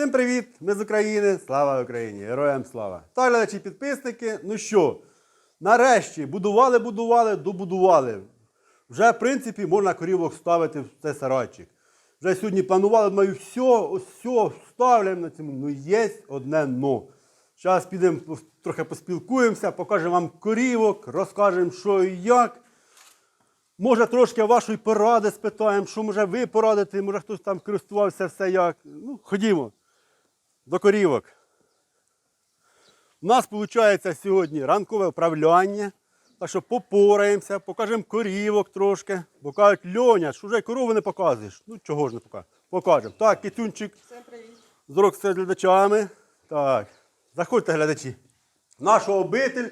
Всім привіт! Ми з України. Слава Україні! Героям слава! Та глядачі підписники. Ну що, нарешті будували, будували, добудували. Вже, в принципі, можна корівок ставити в цей сарайчик. Вже сьогодні планували, думаю, все, все, ставляємо на цьому. Ну, є одне но. Зараз підемо трохи поспілкуємося, покажемо вам корівок, розкажемо, що і як. Може, трошки вашої поради спитаємо, що може ви порадите, може хтось там користувався все як. Ну, ходімо до корівок. У нас виходить сьогодні ранкове управляння. Так що попораємося, покажемо корівок трошки. Бо кажуть, Льоня, що вже й корову не показуєш. Ну чого ж не покажемо? Покажемо. Так, китюнчик Всім привіт. з рок з глядачами. Так, заходьте, глядачі. Наша обитель,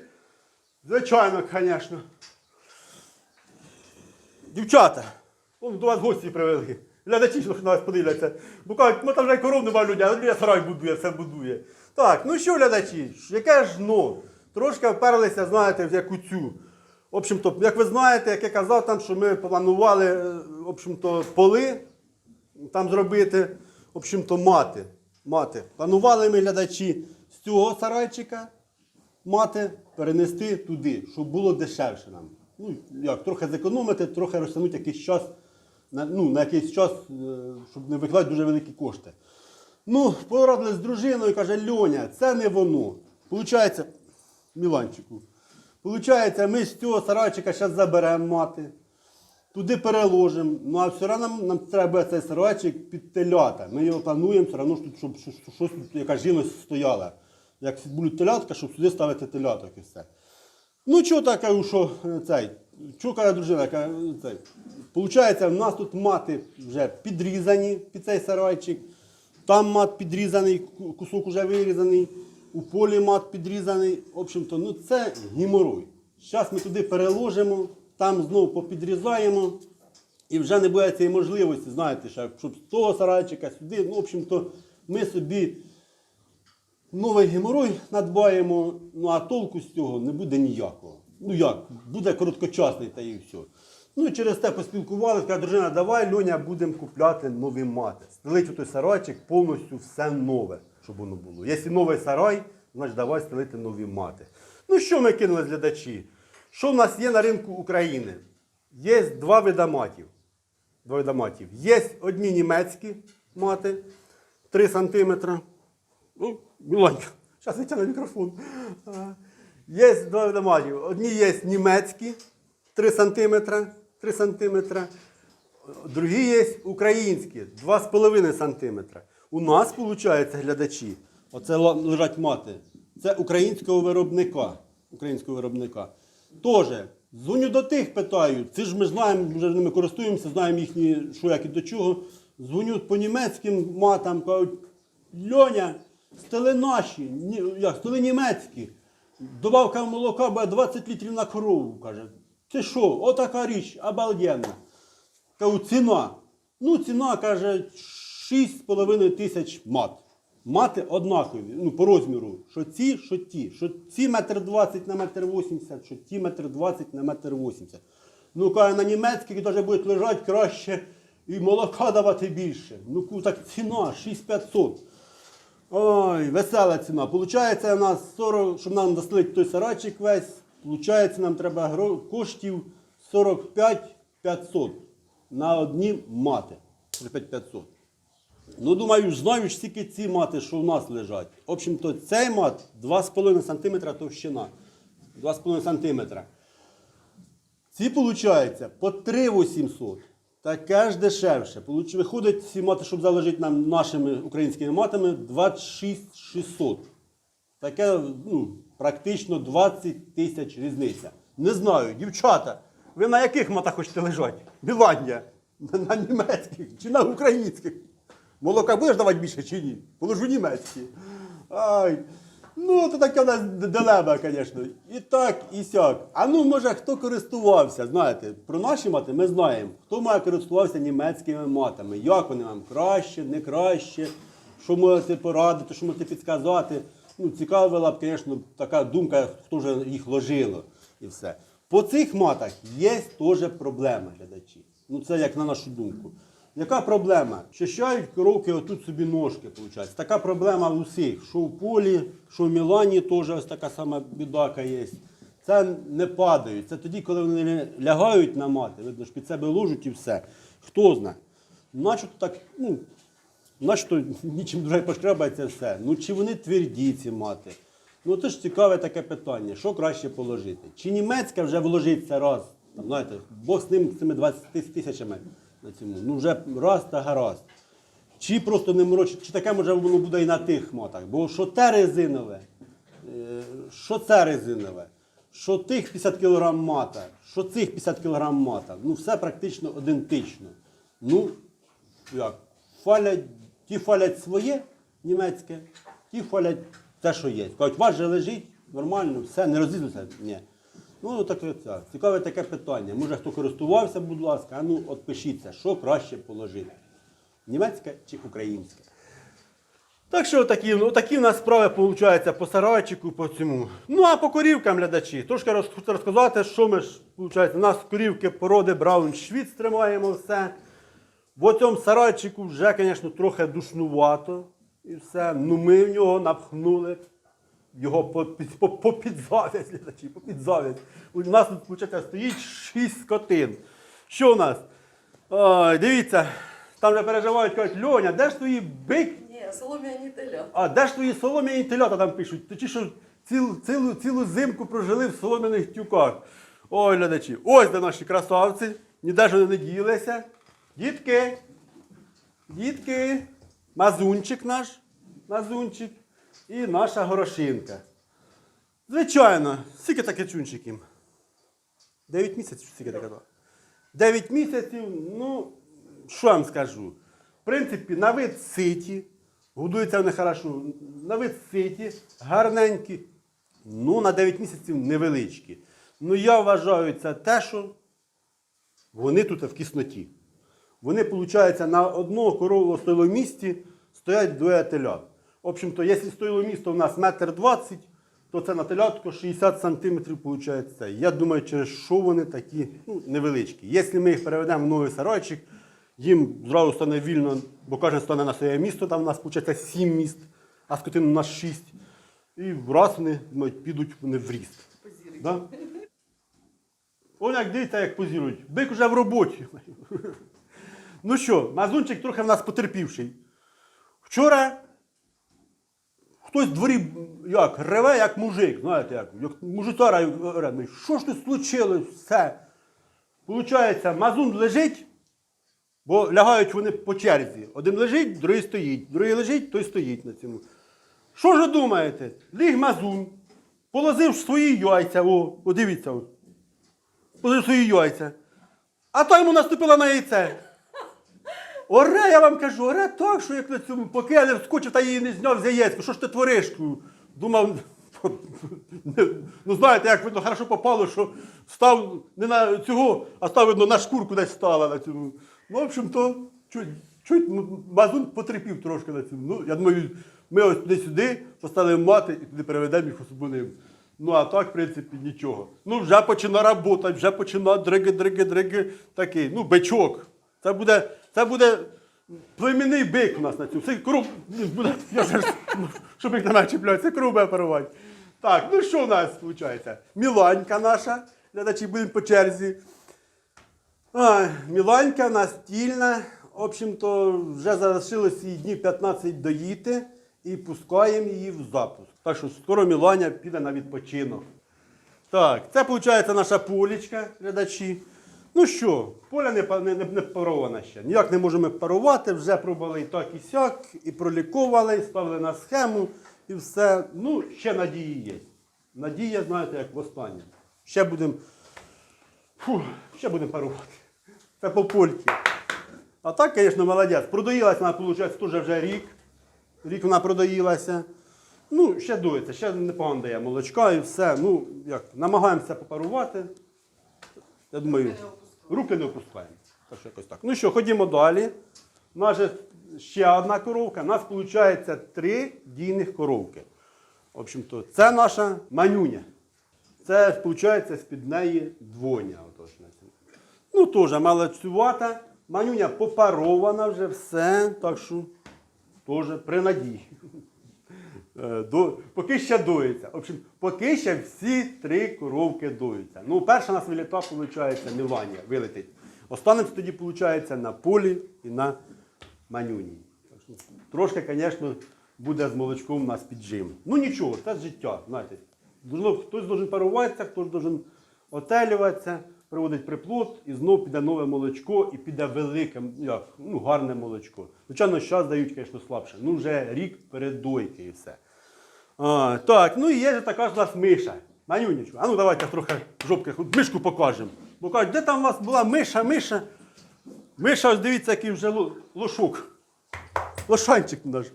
звичайно, звісно. Дівчата, он до вас гості привели. Глядачі що нас подивляться. Бо кажуть, ми там вже коров нема людей, а я сарай будує, все будує. Так, ну що, глядачі, яке ж ну? Трошки вперлися, знаєте, в яку цю. В общем-то, як ви знаєте, як я казав, там, що ми планували е, в общем-то, поли там зробити, в общем-то, мати. мати. Планували ми глядачі з цього сарайчика мати перенести туди, щоб було дешевше нам. Ну, як, трохи зекономити, трохи розтягнути якийсь час, на, ну, на якийсь час, е, щоб не викладати дуже великі кошти. Ну, порадили з дружиною, каже, Льоня, це не воно. Получається, Міланчику, получається, ми з цього сарайчика зараз заберемо мати, туди переложимо. Ну а все одно нам, треба цей сарайчик під телята. Ми його плануємо, все одно, щоб, щось тут, якась живність стояла. Як будуть телятка, щоб сюди ставити теляток і все. Ну, чого так кажу, що е, цей, чого каже дружина, каже. Получається, в нас тут мати вже підрізані під цей сарайчик, там мат підрізаний, кусок вже вирізаний, у полі мат підрізаний. В общем-то, ну це геморой. Зараз ми туди переложимо, там знову попідрізаємо. І вже не буде цієї можливості, знаєте, щоб з того сарайчика сюди. Ну, в общем-то, ми собі новий геморой надбаємо, ну а толку з цього не буде ніякого. Ну як, буде короткочасний та і все. Ну і через те поспілкувалися, каже, дружина, давай, Льоня, будемо купляти нові мати. Стелити у той сарайчик повністю все нове, щоб воно було. Якщо новий сарай, значить давай стелити нові мати. Ну що ми кинули глядачі? Що в нас є на ринку України? Є два вида. Два вида матів. Є одні німецькі мати 3 сантиметра. Ну, Міланька, зараз витягну мікрофон. Є два вида. Одні є німецькі 3 сантиметра, 3 сантиметра. Другі є українські 2,5 сантиметра. У нас, виходить, глядачі, оце лежать мати. Це українського виробника. Українського виробника. Тоже, дзвоню до тих, питаю, це ж ми знаємо, вже ними користуємося, знаємо їхні, що як і до чого. Дзвоню по німецьким матам, кажуть, Льоня, стели наші, як, стели німецькі. Добавка молока буде 20 літрів на корову, каже. Це що, отака річ, обалденна. Кажу, ціна. Ну, ціна, каже, 6,5 тисяч мат. Мати однакові, ну, по розміру. Що ці, що ті. Що ці метр 20 на метр 80, що ті метр 20 на метр 80. Ну, каже, на німецьких навіть будуть лежати краще і молока давати більше. Ну, так ціна 6500. Ой, весела ціна. Получається, у нас 40, щоб нам достелити той сарайчик весь, получається, нам треба коштів 45 500 на одні мати. 45 500. Ну, думаю, знаю ж стільки ці мати, що в нас лежать. В общем-то, цей мат 2,5 см товщина. 2,5 см. Ці, виходить, по 3,800. Таке ж дешевше. Виходить, ці мати, щоб залежати нам нашими українськими матами, 26 600. Таке, ну, практично 20 тисяч різниця. Не знаю, дівчата, ви на яких матах хочете лежати? Біландія? На німецьких чи на українських? Молока будеш давати більше чи ні? Положу німецькі. Ай. Ну, то таке в нас дилема, звісно. І так, і сяк. А ну, може, хто користувався, знаєте, про наші мати ми знаємо. Хто має користувався німецькими матами, як вони вам краще, не краще, що можете порадити, що можете підказати. Ну, цікавила б, звісно, така думка, хто вже їх ложило і все. По цих матах є теж проблеми, глядачі. Ну, це як на нашу думку. Яка проблема? Щащають коровки отут собі ножки, виходить. Така проблема в усіх. Що в полі, що в Мілані теж ось така сама бідака є. Це не падають. Це тоді, коли вони лягають на мати, видно ж під себе ложуть і все. Хто знає. Начебто так, ну, начебто нічим дуже пошкребається все. Ну чи вони тверді ці мати? Ну це ж цікаве таке питання. Що краще положити? Чи німецька вже вложиться раз? Там, знаєте, Бог з ним цими 20 тисячами на цьому. Ну вже раз та гаразд. Чи просто не морочить, чи таке може воно буде і на тих мотах. Бо що те резинове, е, що це резинове, що тих 50 кг мата, що цих 50 кг мата, ну все практично ідентично. Ну, як, фалять, ті фалять своє німецьке, ті фалять те, що є. Кажуть, ваш же лежить, нормально, все, не розійдуться. Ні. Ну, таке це. Цікаве таке питання. Може, хто користувався, будь ласка, а ну от пишіться, що краще положити. Німецька чи українська? Так що такі, ну, в нас справи виходять по сарайчику, по цьому. Ну а по корівкам глядачі. Трошки роз, хочу розказати, що ми ж, виходить, у нас корівки породи Брауншвіц тримаємо все. В цьому сарайчику вже, звісно, трохи душнувато і все. Ну ми в нього напхнули його по, під- по, по глядачі, по підзав'язь. У нас тут, виходить, стоїть шість скотин. Що у нас? Ой, дивіться, там вже переживають, кажуть, Льоня, де ж твої бик? Ні, солом'яні теля. А де ж твої солом'яні телята там пишуть? Ти чи що цілу, цілу, цілу зимку прожили в солом'яних тюках. Ой, глядачі, ось де наші красавці, ніде ж вони не ділися. Дітки, дітки, мазунчик наш, мазунчик і наша горошинка. Звичайно, скільки таке чунчиків? Дев'ять місяців, скільки таке? було? Дев'ять місяців, ну, що я вам скажу? В принципі, на вид ситі, годуються вони хорошо, на вид ситі, гарненькі, ну, на 9 місяців невеличкі. Ну, я вважаю, це те, що вони тут в кисноті. Вони, виходить, на одного корову стойломісті стоять двоє телят. В общем-то, якщо стойломісто у нас метр двадцять, то це на телятку 60 сантиметрів виходить. це. Я думаю, через що вони такі ну, невеличкі. Якщо ми їх переведемо в новий сарайчик, їм зразу стане вільно, бо кожен стане на своє місто, там у нас виходить 7 міст, а скотин у нас 6. І враз вони думають, підуть вони в ріст. Да? О, як дивіться, як позірують. Бик уже в роботі. Ну що, мазунчик трохи в нас потерпівший. Вчора хтось в дворі як, реве, як мужик, знаєте, як, як мужитара ревний. Що ж тут случилось? Все. Получається, мазун лежить, бо лягають вони по черзі. Один лежить, другий стоїть. Другий лежить, той стоїть на цьому. Що ж ви думаєте? Ліг мазун, положив свої яйця, о, о дивіться, о, положив свої яйця. А та йому наступила на яйце. Оре, я вам кажу, оре так, що як на цьому, поки я не вскочив та її не зняв з яєцьку. Що ж ти твориш? Думав, ну знаєте, як видно, хорошо попало, що став не на цього, а став, видно, на шкурку десь стала на цьому. Ну, в общем-то, чуть, чуть мазун потерпів трошки на цьому. Ну, я думаю, ми ось туди-сюди поставили мати і туди переведемо їх особливим. Ну, а так, в принципі, нічого. Ну, вже почина робота, вже почина дриги, дриги, дриги, такий, ну, бичок. Це буде, це буде племінний бик у нас на цьому. Це ну, буде, я ж, щоб їх на мене це коров буде. Так, ну що у нас виходить? Міланька наша, глядачі будемо по черзі. А, Міланька у нас тільна. В общем-то, вже залишилось їй днів 15 доїти і пускаємо її в запуск. Так що скоро Міланя піде на відпочинок. Так, це виходить наша полічка, глядачі. Ну що, поля не, не, не, не парована ще. Ніяк не можемо парувати, вже пробували і так, і сяк, і проліковували, ставили на схему і все. Ну, ще надії є. Надія, знаєте, як в останнє. Ще будемо ще будемо парувати. Це по польки. А так, звісно, молодець. Продоїлася вона, виходить, теж вже рік. Рік вона продоїлася. Ну, ще дується, ще непогано дає молочка і все. Ну, як, намагаємося попарувати. Я думаю, руки не опускаємо. Якось так. Ну що, ходімо далі. У нас же ще одна коровка. У нас виходить три дійних коровки. В общем-то, це наша манюня. Це, виходить, з-під неї двоня. Ну, теж малацювата. Манюня попарована вже все, так що теж при надії. Е, До, поки ще доїться. В общем, поки ще всі три коровки доються. Ну, перша у нас виліта, виходить, Міланія вилетить. Останемось тоді, виходить, на полі і на манюні. Трошки, звісно, буде з молочком у нас піджим. Ну нічого, це життя. знаєте. Хтось має паруватися, хтось має отелюватися, приводить приплод, і знов піде нове молочко, і піде велике, як, ну, гарне молочко. Звичайно, зараз дають, звісно, слабше. Ну, вже рік перед дойки і все. А, так, ну і є така ж у нас миша. Манюнечко. А ну давайте трохи жопки, мишку покажемо. Бо кажуть, де там у вас була миша, миша? Миша, ось дивіться, який вже ло- лошок. Лошанчик наш.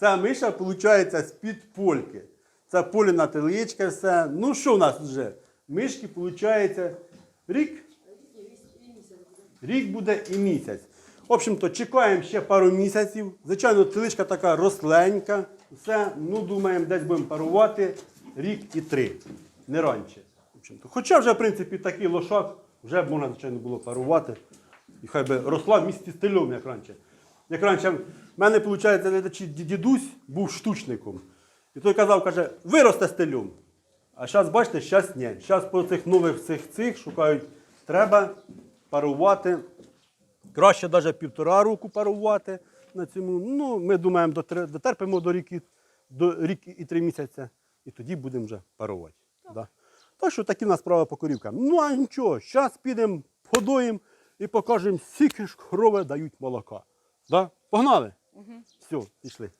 Ця миша, виходить, з-під польки. Це поліна теличка, все. Ну що в нас вже? Мишки, виходить, рік? Рік буде і місяць. В общем-то, чекаємо ще пару місяців. Звичайно, теличка така росленька. Все, ну, думаємо, десь будемо парувати рік і три. Не раніше. Хоча вже, в принципі, такий лошак вже б можна, звичайно, було парувати. І хай би росла в місті стильом, як раніше. Як раніше, в мене, виходить, дідусь був штучником. І той казав, каже, виросте стильом. А зараз, бачите, зараз ні. Зараз по цих нових цих цих шукають, треба парувати. Краще навіть півтора року парувати на цьому. Ну, ми думаємо, дотерпимо до ріки, до рік і три місяці, і тоді будемо вже парувати. Да. Так що такі в нас справи по корівкам. Ну а нічого, зараз підемо, подоїмо і покажемо, скільки ж корови дають молока. Да? Погнали? Угу. Все, пішли.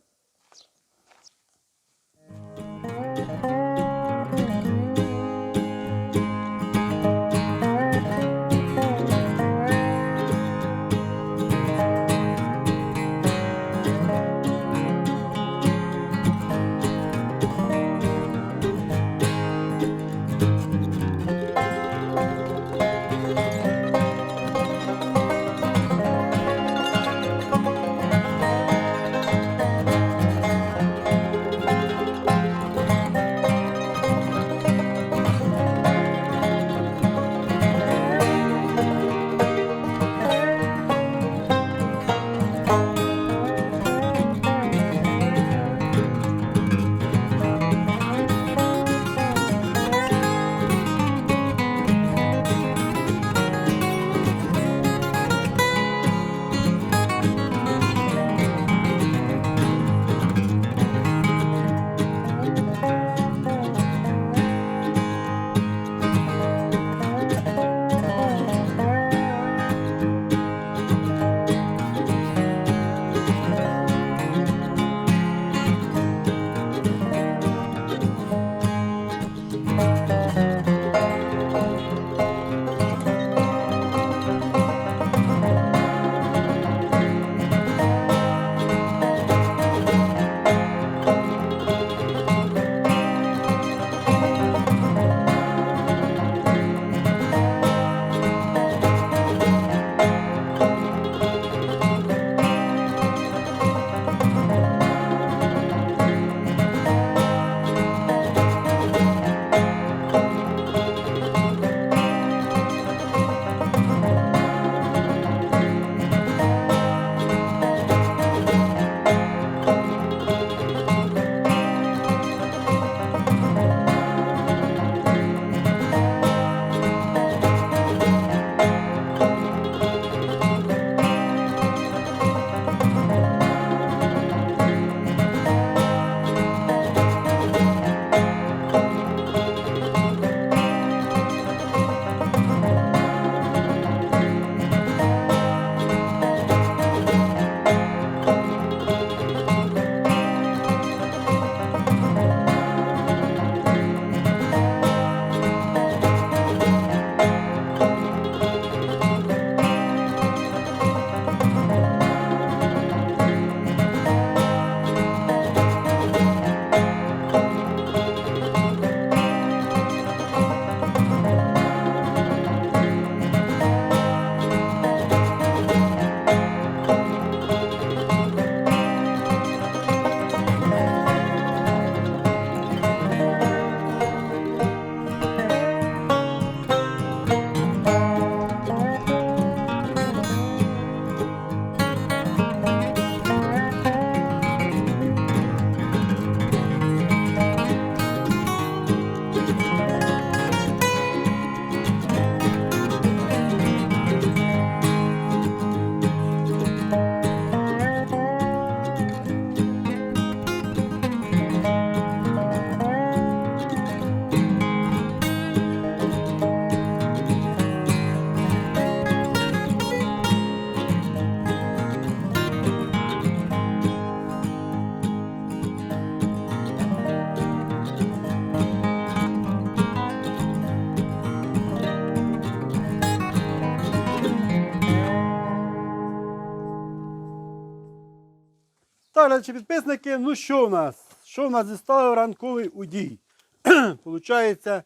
Глядачі підписники, ну що в нас? Що в нас зістав ранковий удій? Получається,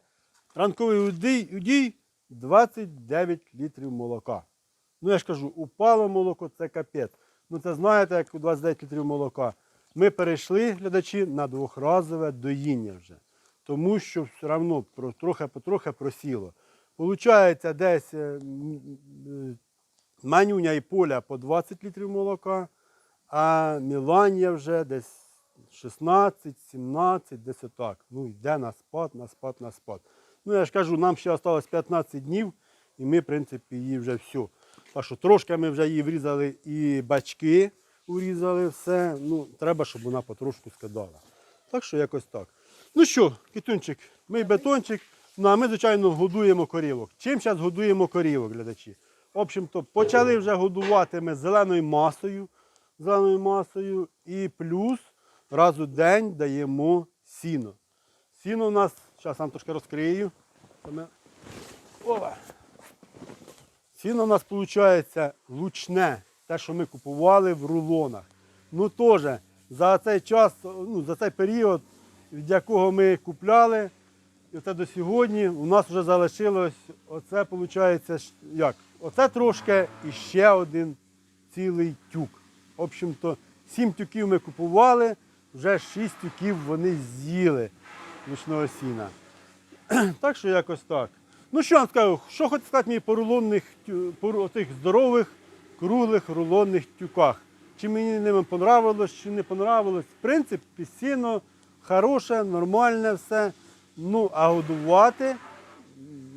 ранковий удій, удій 29 літрів молока. Ну я ж кажу, упало молоко, це капець. Ну це знаєте, як у 29 літрів молока. Ми перейшли, глядачі, на двохразове доїння вже. Тому що все одно трохи-потрохи просіло. Получається десь е, е, манюня і поля по 20 літрів молока, а Міланія вже десь 16, 17, десь отак. Ну, йде на спад, на спад, на спад. Ну, я ж кажу, нам ще залишилось 15 днів, і ми, в принципі, її вже все. Так що трошки ми вже її врізали і бачки урізали все. Ну, треба, щоб вона потрошку скидала. Так що якось так. Ну що, китунчик, ми бетончик. Ну а ми, звичайно, годуємо корівок. Чим зараз годуємо корівок, глядачі? В общем-то, почали вже годувати ми зеленою масою, зеленою масою і плюс раз у день даємо сіно. Сіно у нас, зараз вам трошки розкрию. Ова. Сіно у нас виходить лучне, те, що ми купували в рулонах. Ну теж за цей час, ну, за цей період, від якого ми купляли, і це до сьогодні, у нас вже залишилось, оце виходить, як? Оце трошки і ще один цілий тюк. В общем-то, сім тюків ми купували, вже шість тюків вони з'їли ручного сіна. Так що якось так. Ну що вам скажу, що хочете сказати мені по рулонних, по тих здорових, круглих рулонних тюках. Чи мені ними понравилось, чи не понравилось. В принципі, сіно хороше, нормальне все. Ну, а годувати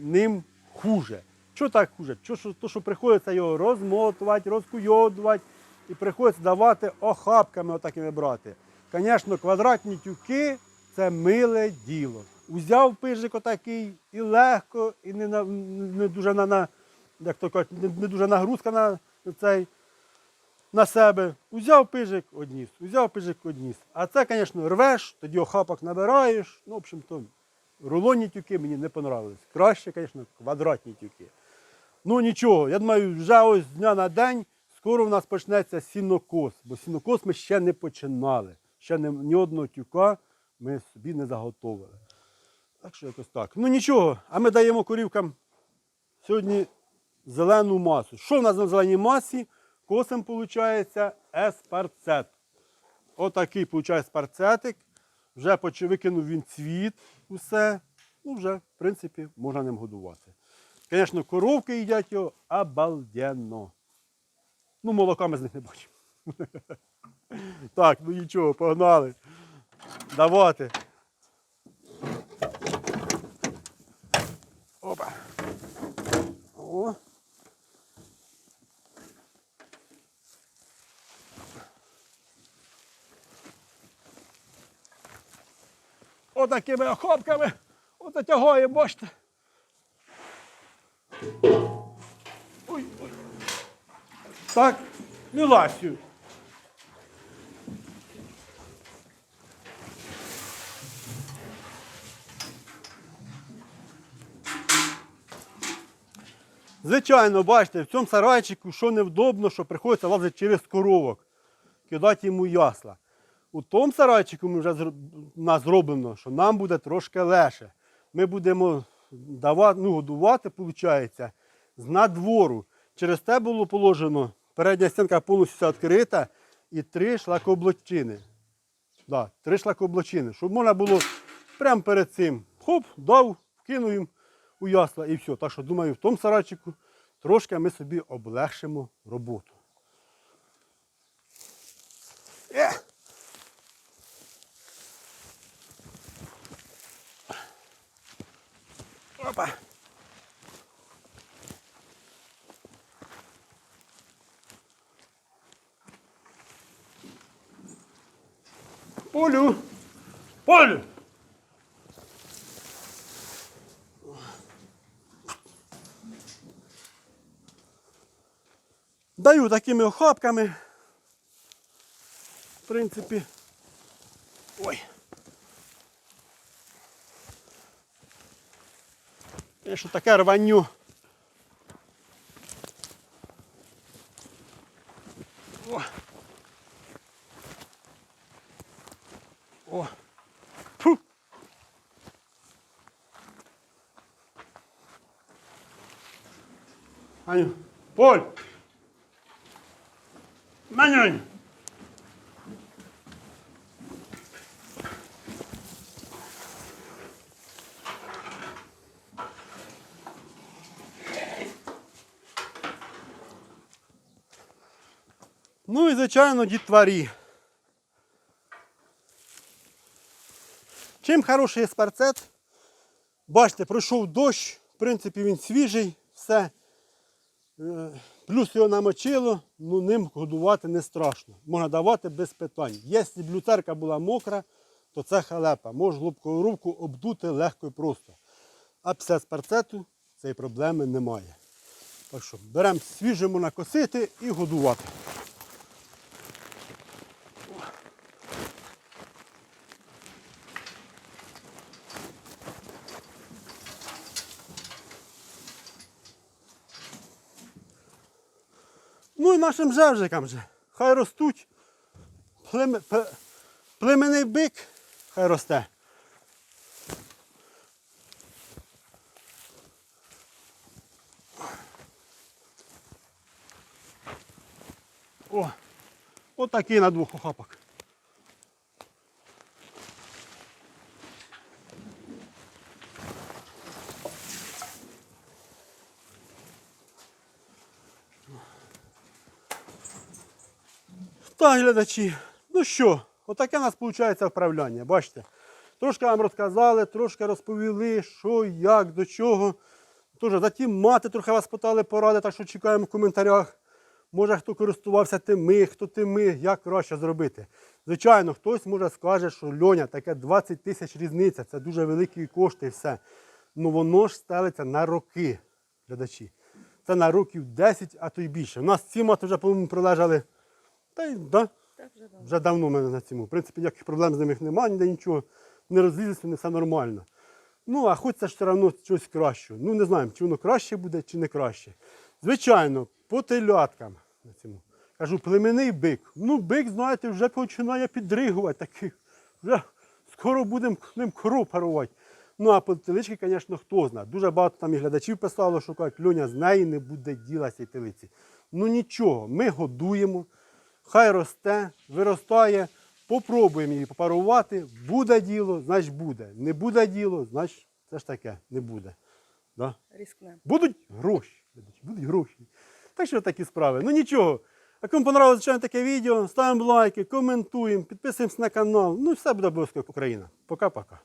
ним хуже. Що так хуже? Що, що, то, що приходиться його розмотувати, розкуйовувати і приходиться давати охапками отакими брати. Звісно, квадратні тюки це миле діло. Узяв пижик отакий і легко, і не, на, не дуже на, на як то кажуть, не, не дуже нагрузка на цей на себе. Узяв пижик, одніс, узяв пижик, одніс. А це, звісно, рвеш, тоді охапок набираєш. Ну, в общем-то, рулонні тюки мені не понравились. Краще, звісно, квадратні тюки. Ну нічого, я думаю, вже ось з дня на день скоро в нас почнеться сінокос, бо сінокос ми ще не починали. Ще не, ні одного тюка ми собі не заготовили. Так що якось так. Ну нічого, а ми даємо корівкам сьогодні зелену масу. Що в нас на зеленій масі? Косим, виходить, еспарцет. Отакий, виходить, спарцетик. Вже викинув він цвіт, усе. Ну, вже, в принципі, можна ним годувати. Звісно, коровки їдять його обалденно. Ну, молока ми з них не бачимо. Так, ну нічого, погнали. Давати. Опа. О. Отакими охопками. Ототягаємо, бачите. Так, Міласію. Звичайно, бачите, в цьому сарайчику, що невдобно, що приходиться лазити через коровок, кидати йому ясла. У тому сарайчику ми вже нас зроблено, що нам буде трошки легше. Ми будемо давати, ну, годувати, виходить, з надвору. Через те було положено, передня стінка повністю відкрита і три шлакоблочини. Да, три шлакоблочини, щоб можна було прямо перед цим хоп, дав, вкинув їм у ясла і все. Так що думаю, в тому сарайчику трошки ми собі облегшимо роботу. Е! Опа. Полю! Полю! Даю такими охапками. В принципі. Ой. Я що таке рваню. Аню. Поль. Манюнь. Ну і, звичайно, дітварі. Чим хороший спарцет? Бачите, пройшов дощ, в принципі, він свіжий, все. Е, Плюс його намочило, ну ним годувати не страшно. Можна давати без питань. Якщо блютерка була мокра, то це халепа. Може глубкою рубку обдути легко і просто. А після спарцету цієї проблеми немає. Так що беремо свіжому накосити і годувати. Ну нашим жевжикам же. Хай ростуть. Плем... племенний бик хай росте. О, отакий на двох охапок. Так, глядачі, ну що, отаке у нас виходить вправляння. Бачите? Трошки вам розказали, трошки розповіли, що, як, до чого. Тож, затім мати трохи вас питали поради, так що чекаємо в коментарях. Може, хто користувався тими, хто тими, як краще зробити. Звичайно, хтось може скаже, що льоня, таке 20 тисяч різниця, це дуже великі кошти і все. Ну воно ж стелиться на роки, глядачі. Це на років 10, а то й більше. У нас ці мати вже, по-моєму, пролежали. Та й да, Так вже давно. вже давно в мене на цьому. В принципі, ніяких проблем з ними немає, ніде нічого. Не розлізлися, вони все нормально. Ну, а хочеться ж все одно щось кращого. Ну, не знаємо, чи воно краще буде, чи не краще. Звичайно, по теляткам. на цьому. Кажу, племенний бик. Ну, бик, знаєте, вже починає підригувати таких. Вже скоро будемо ним коров парувати. Ну, а по телички, звісно, хто знає. Дуже багато там і глядачів писало, що кажуть, Льоня, з неї не буде діла цієї телиці. Ну нічого, ми годуємо, хай росте, виростає, попробуємо її попарувати. Буде діло, значить буде. Не буде діло, значить це ж таке, не буде. Да? Рискнемо. Будуть гроші. Будуть гроші. Так що такі справи. Ну нічого. А кому понравилось звичайно таке відео, ставимо лайки, коментуємо, підписуємося на канал. Ну і все буде обов'язково Україна. Пока-пока.